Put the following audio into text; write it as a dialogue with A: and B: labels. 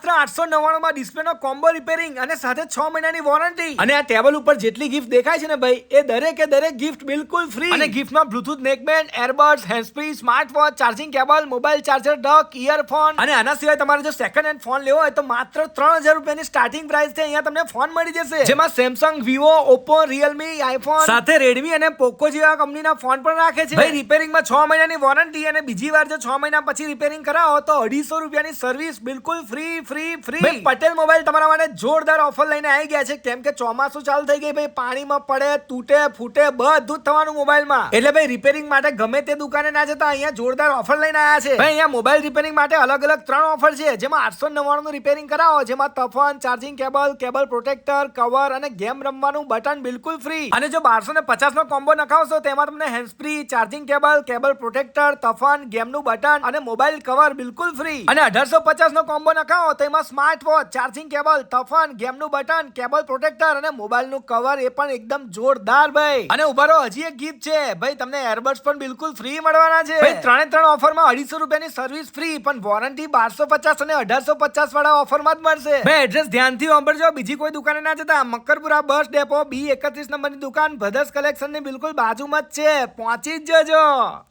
A: માત્ર આઠસો નવ્વાણું માં ડિસ્પ્લે નો કોમ્બો રિપેરિંગ અને સાથે છ મહિનાની વોરંટી અને આ ટેબલ ઉપર જેટલી ગિફ્ટ દેખાય છે ને ભાઈ એ દરેકે દરેક ગિફ્ટ બિલકુલ ફ્રી અને ગિફ્ટમાં bluetooth neckband earbuds handsfree smart watch charging cable mobile charger duck earphone અને આના સિવાય તમારે જો સેકન્ડ હેન્ડ ફોન લેવો હોય તો માત્ર ત્રણ હજાર રૂપિયાની સ્ટાર્ટિંગ પ્રાઇસ છે અહીંયા તમને ફોન મળી જશે. જેમાં Samsung Vivo Oppo Realme iPhone સાથે રેડમી અને પોકો જેવા કંપનીના ફોન પણ રાખે છે. ભાઈ રિપેરિંગમાં છ મહિનાની વોરંટી અને બીજી વાર જો છ મહિના પછી રિપેરિંગ કરાવો તો અઢીસો રૂપિયાની સર્વિસ બિલકુલ ફ્રી ફ્રી ફ્રી ભાઈ પટેલ મોબાઈલ તમારા માટે જોરદાર ઓફર લઈને આવી ગયા છે. કેમ કે ચોમાસું ચાલુ થઈ ગઈ ભાઈ પાણીમાં પડે તૂટે ફૂટે બધું થવાનું મોબાઈલમાં. એટલે ભાઈ રિપેરિંગ માટે ગમે તે દુકાને ના જતા અહીંયા જોરદાર ઓફર લઈને આવ્યા છે. ભાઈ અહીંયા મોબાઈલ રિપેરિંગ માટે અલગ અલગ ત્રણ ઓફર છે. જેમાં આઠસો નવ્વાણું રિપેરિંગ કરાવો. જેમાં તફન charging cable cable protector cover અને ગેમ રમવાનું બટન બિલકુલ ફ્રી અને જો બારસો ને પચાસ નો કોમ્બો નખાવશો તેમાં તમને hand free charging cable cable protector તફન ગેમનું બટન અને મોબાઈલ કવર બિલકુલ ફ્રી અને અઢારસો પચાસ નો કોમ્બો નખાવો તેમાં સ્માર્ટ વોચ ચાર્જિંગ કેબલ તફન ગેમનું બટન કેબલ પ્રોટેક્ટર અને મોબાઈલનું કવર એ પણ એકદમ જોરદાર ભાઈ. અને ઊભા રહો હજી એક ગિફ્ટ છે. ભાઈ તમને એરબડ્સ પણ બિલકુલ ફ્રી મળવાના છે. ભાઈ ત્રણે ત્રણ ઓફરમાં અઢીસો રૂપિયાની સર્વિસ ફ્રી પણ વોરંટી બારસો પચાસ અને અઢારસો પચાસ વાળા ઓફરમાં જ મળશે. ભાઈ એડ્રેસ ધ્યાનથી સાંભળજો. બીજી કોઈ દુકાને ના જતા. મકરપુરા બસ ડેપો બી એકત્રીસ નંબરની દુકાન ભદસ કલેક્શનની બિલકુલ બાજુમાં જ છે. પહોંચી જ જજો.